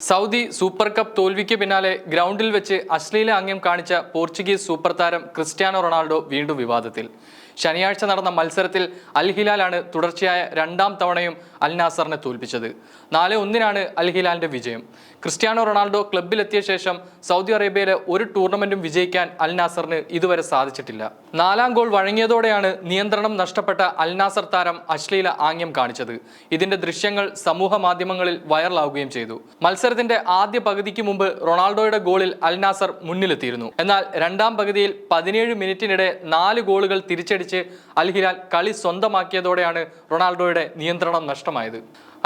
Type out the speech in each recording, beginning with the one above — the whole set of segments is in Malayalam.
സൗദി സൂപ്പർ കപ്പ് തോൽവിക്ക് പിന്നാലെ ഗ്രൗണ്ടിൽ വെച്ച് അശ്ലീല ആംഗ്യം കാണിച്ച പോർച്ചുഗീസ് സൂപ്പർ താരം ക്രിസ്ത്യാനോ റൊണാൾഡോ വീണ്ടും വിവാദത്തിൽ. ശനിയാഴ്ച നടന്ന മത്സരത്തിൽ അൽ ഹിലാലാണ് തുടർച്ചയായ രണ്ടാം തവണയും അൽ നാസറിനെ തോൽപ്പിച്ചത്. നാല് ഒന്നിനാണ് അൽ ഹിലാലിന്റെ വിജയം. ക്രിസ്ത്യാനോ റൊണാൾഡോ ക്ലബിലെത്തിയ ശേഷം സൗദി അറേബ്യയിലെ ഒരു ടൂർണമെന്റും വിജയിക്കാൻ അൽ നാസറിന് ഇതുവരെ സാധിച്ചിട്ടില്ല. നാലാം ഗോൾ വഴങ്ങിയതോടെയാണ് നിയന്ത്രണം നഷ്ടപ്പെട്ട അൽ നാസർ താരം അശ്ലീല ആംഗ്യം കാണിച്ചത്. ഇതിന്റെ ദൃശ്യങ്ങൾ സമൂഹ മാധ്യമങ്ങളിൽ വൈറലാവുകയും ചെയ്തു. മത്സരത്തിന്റെ ആദ്യ പകുതിക്ക് മുമ്പ് റൊണാൾഡോയുടെ ഗോളിൽ അൽ നാസർ മുന്നിലെത്തിയിരുന്നു. എന്നാൽ രണ്ടാം പകുതിയിൽ പതിനേഴ് മിനിറ്റിനിടെ നാല് ഗോളുകൾ തിരിച്ചടിച്ച് അൽ ഹിലാൽ കളി സ്വന്തമാക്കിയതോടെയാണ് റൊണാൾഡോയുടെ നിയന്ത്രണം നഷ്ടമായത്.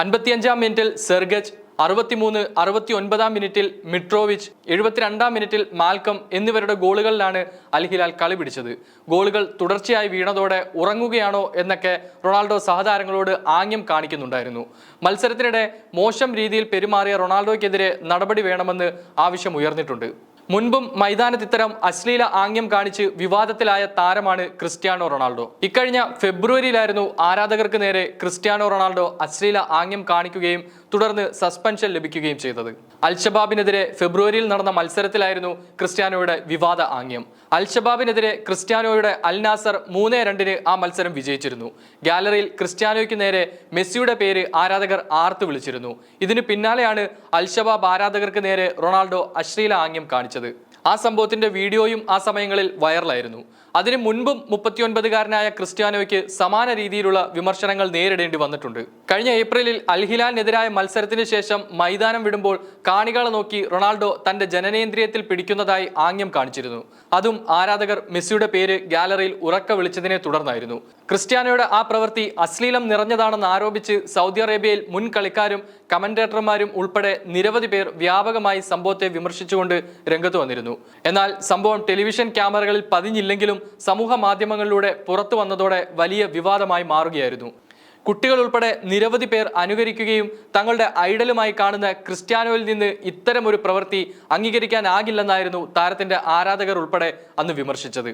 അൻപത്തിയഞ്ചാം മിനിറ്റിൽ സെർഗജ് അറുപത്തിമൂന്ന് അറുപത്തി ഒൻപതാം മിനിറ്റിൽ മിട്രോവിച്ച് എഴുപത്തിരണ്ടാം മിനിറ്റിൽ മാൽക്കം എന്നിവരുടെ ഗോളുകളിലാണ് അൽഹിലാൽ കളി പിടിച്ചത്. ഗോളുകൾ തുടർച്ചയായി വീണതോടെ ഉറങ്ങുകയാണോ എന്നൊക്കെ റൊണാൾഡോ സഹതാരങ്ങളോട് ആംഗ്യം കാണിക്കുന്നുണ്ടായിരുന്നു. മത്സരത്തിനിടെ മോശം രീതിയിൽ പെരുമാറിയ റൊണാൾഡോയ്ക്കെതിരെ നടപടി വേണമെന്ന് ആവശ്യം ഉയർന്നിട്ടുണ്ട്. മുൻപും മൈതാനത്ത് ഇത്തരം അശ്ലീല ആംഗ്യം കാണിച്ച് വിവാദത്തിലായ താരമാണ് ക്രിസ്ത്യാനോ റൊണാൾഡോ. ഇക്കഴിഞ്ഞ ഫെബ്രുവരിയിലായിരുന്നു ആരാധകർക്ക് നേരെ ക്രിസ്ത്യാനോ റൊണാൾഡോ അശ്ലീല ആംഗ്യം കാണിക്കുകയും തുടർന്ന് സസ്പെൻഷൻ ലഭിക്കുകയും ചെയ്തത്. അൽഷബാബിനെതിരെ ഫെബ്രുവരിയിൽ നടന്ന മത്സരത്തിലായിരുന്നു ക്രിസ്ത്യാനോയുടെ വിവാദ ആംഗ്യം. അൽഷബാബിനെതിരെ ക്രിസ്ത്യാനോയുടെ അൽ നാസർ മൂന്ന് രണ്ടിന് ആ മത്സരം വിജയിച്ചിരുന്നു. ഗാലറിയിൽ ക്രിസ്ത്യാനോയ്ക്ക് നേരെ മെസ്സിയുടെ പേര് ആരാധകർ ആർത്ത് വിളിച്ചിരുന്നു. ഇതിന് പിന്നാലെയാണ് അൽഷബാബ് ആരാധകർക്ക് നേരെ റൊണാൾഡോ അശ്ലീല ആംഗ്യം കാണിച്ചത്. ആ സംഭവത്തിന്റെ വീഡിയോയും ആ സമയങ്ങളിൽ വൈറലായിരുന്നു. അതിനു മുൻപും മുപ്പത്തിയൊൻപതുകാരനായ ക്രിസ്ത്യാനോയ്ക്ക് സമാന രീതിയിലുള്ള വിമർശനങ്ങൾ നേരിടേണ്ടി വന്നിട്ടുണ്ട്. കഴിഞ്ഞ ഏപ്രിലിൽ അൽഹിലാലിനെതിരായ മത്സരത്തിന് ശേഷം മൈതാനം വിടുമ്പോൾ കാണികളെ നോക്കി റൊണാൾഡോ തന്റെ ജനനേന്ദ്രിയത്തിൽ പിടിക്കുന്നതായി ആംഗ്യം കാണിച്ചിരുന്നു. അതും ആരാധകർ മെസ്സിയുടെ പേര് ഗാലറിയിൽ ഉറക്ക വിളിച്ചതിനെ തുടർന്നായിരുന്നു. ക്രിസ്ത്യാനോയുടെ ആ പ്രവൃത്തി അശ്ലീലം നിറഞ്ഞതാണെന്ന് ആരോപിച്ച് സൗദി അറേബ്യയിൽ മുൻ കളിക്കാരും കമന്റേറ്റർമാരും ഉൾപ്പെടെ നിരവധി പേർ വ്യാപകമായി സംഭവത്തെ വിമർശിച്ചുകൊണ്ട് രംഗത്ത് വന്നിരുന്നു. എന്നാൽ സംഭവം ടെലിവിഷൻ ക്യാമറകളിൽ പതിഞ്ഞില്ലെങ്കിലും സമൂഹ മാധ്യമങ്ങളിലൂടെ പുറത്തു വന്നതോടെ വലിയ വിവാദമായി മാറുകയായിരുന്നു. കുട്ടികൾ ഉൾപ്പെടെ നിരവധി പേർ അനുകരിക്കുകയും തങ്ങളുടെ ഐഡലുമായി കാണുന്ന ക്രിസ്ത്യാനോയിൽ നിന്ന് ഇത്തരമൊരു പ്രവൃത്തി അംഗീകരിക്കാനാകില്ലെന്നായിരുന്നു താരത്തിന്റെ ആരാധകർ ഉൾപ്പെടെ അന്ന് വിമർശിച്ചത്.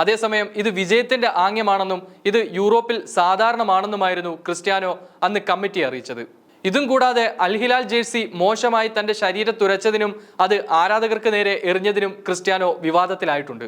അതേസമയം ഇത് വിജയത്തിന്റെ ആംഗ്യമാണെന്നും ഇത് യൂറോപ്പിൽ സാധാരണമാണെന്നുമായിരുന്നു ക്രിസ്ത്യാനോ അന്ന് കമ്മിറ്റി അറിയിച്ചത്. ഇതും കൂടാതെ അൽഹിലാൽ ജേഴ്സി മോശമായി തന്റെ ശരീരത്തുരച്ചതിനും അത് ആരാധകർക്ക് നേരെ എറിഞ്ഞതിനും ക്രിസ്ത്യാനോ വിവാദത്തിലായിട്ടുണ്ട്.